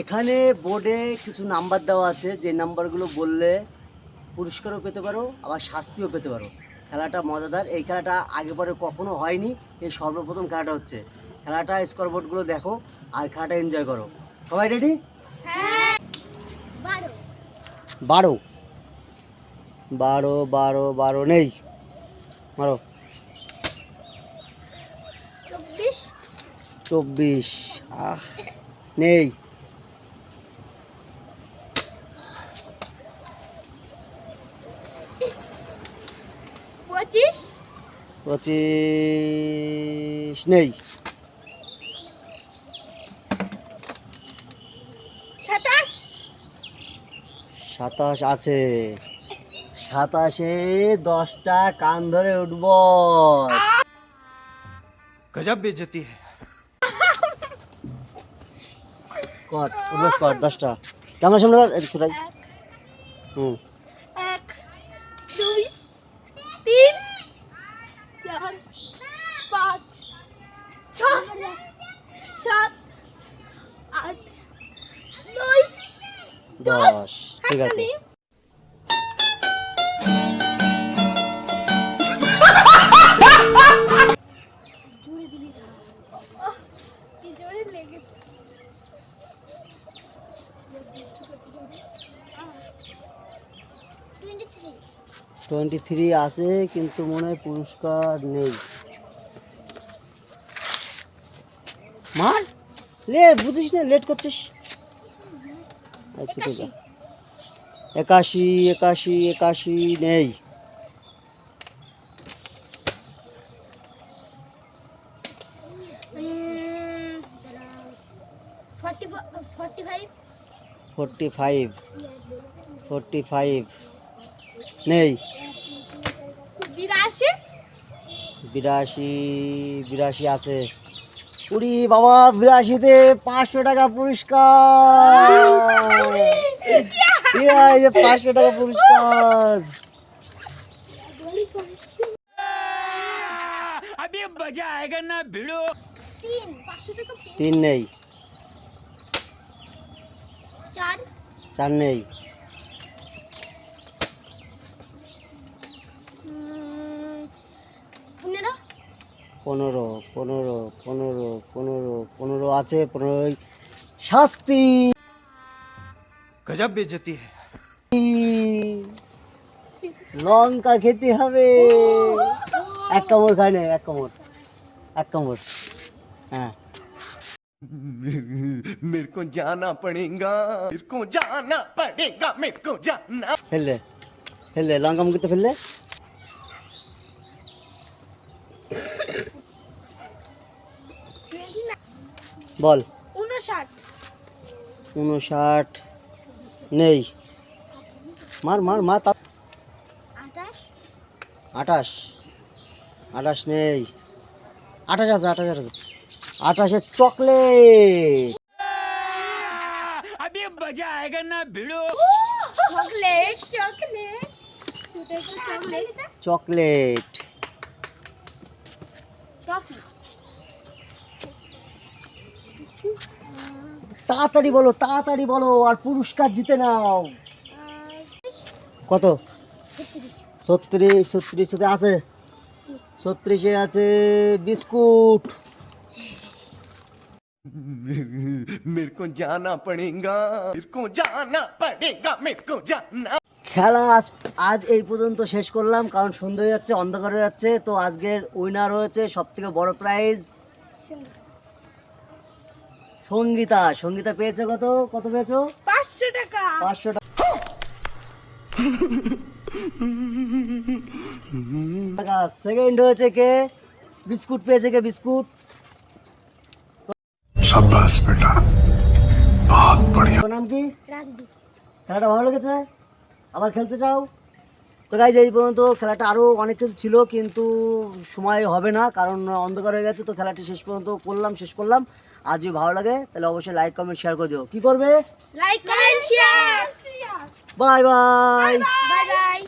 এখানে বোর্ডে কিছু নাম্বার দেওয়া আছে যে নাম্বারগুলো বললে পুরস্কারও পেতে পারো আবার শাস্তিও পেতে পারো। খেলাটা মজাদার। এই খেলাটা আগে পরে কখনো হয়নি। এই সর্বপ্রথম খেলাটা হচ্ছে। খেলাটা স্কোর বোর্ডগুলো দেখো আর খেলাটা এনজয় করো। সবাই রেডি বারো। বারো। বারো বারো বারো নেই। মারো। চব্বিশ। চব্বিশ। আহ নেই। পঁচিশ? পঁচিশ নেই। সাতাশ? আছে। সাতাশে দশটা কান ধরে উঠব। গজব বেজতি কর উল্লাস কর দশটা। কেমন সামনে হুম। দশ ঠিক আছে। টোয়েন্টি থ্রি আছে কিন্তু মনে হয় পুরস্কার নেই। মার লে বুঝিস না লেট করছিস। আচ্ছা ঠিক আছে। একাশি একাশি একাশি নেই। ফর্টি ফাইভ ফোরটি ফাইভ নেই। বিরাশি। বিরাশি বিরাশি আছে। পুরি বাবা বিরাশিতে পাঁচশো টাকা পুরস্কার। এই যে পাঁচশো টাকা পুরস্কার अभी मजा आएगा ना भिड़ो তিন পাঁচশো টাকা তিন নেই চার চার নেই উম, পনেরো পনেরো পনেরো পনেরো পনেরো পনেরো আছে পনেরোই শাস্তি गजब बेइज्जती है লঙ্কা খেতে হবে এক কামড় খায় না এক কামড় এক কামড় হ্যাঁ मेरे को जाना पड़ेगा मेरे को जाना पड़ेगा मेरे को जाना ফেললে ফেললে লঙ্কা মুখিতে ফেললে বল উনষাট উনষাট নেই মার মার মার তা আঠাশ আঠাশ আঠাশ নেই আঠাশ আছে আঠাশ আছে আঠাশের চকলেট अभी मजा आएगा ना भिड़ो chocolate chocolate chocolate chocolate toffee তাড়াতাড়ি বলো তাড়াতাড়ি বলো আর পুরস্কার জিতে নাও কত ছত্রিশ ছত্রিশ আছে ছত্রিশে আছে বিস্কুট मेरे को जाना पड़ेगा मेरे को जाना पड़ेगा मेरे को जाना খেলা আজ আজ এই পর্যন্ত শেষ করলাম কারণ সন্ধ্যা হয়ে যাচ্ছে অন্ধকার হয়ে যাচ্ছে তো আজকের উইনার হয়েছে সব থেকে বড় প্রাইজ সঙ্গীতা সঙ্গীতা পেয়েছ কত? কত পেয়েছ? পাঁচশো টাকা। পাঁচশো টাকা। সেকেন্ড হয়েছে কে? বিস্কুট পেয়েছে কে? বিস্কুট? সাব্বাস নাম কি? খেলাটা ভালো লেগেছে? আবার খেলতে চাও? তো গাইজ এই পর্যন্ত খেলাটা আরও অনেক কিছু ছিল কিন্তু সময় হবে না কারণ অন্ধকার হয়ে গেছে তো খেলাটি শেষ পর্যন্ত করলাম শেষ করলাম। আর যদি ভালো লাগে তাহলে অবশ্যই লাইক কমেন্ট শেয়ার করে দিও। কী করবে? Like comment share bye bye bye bye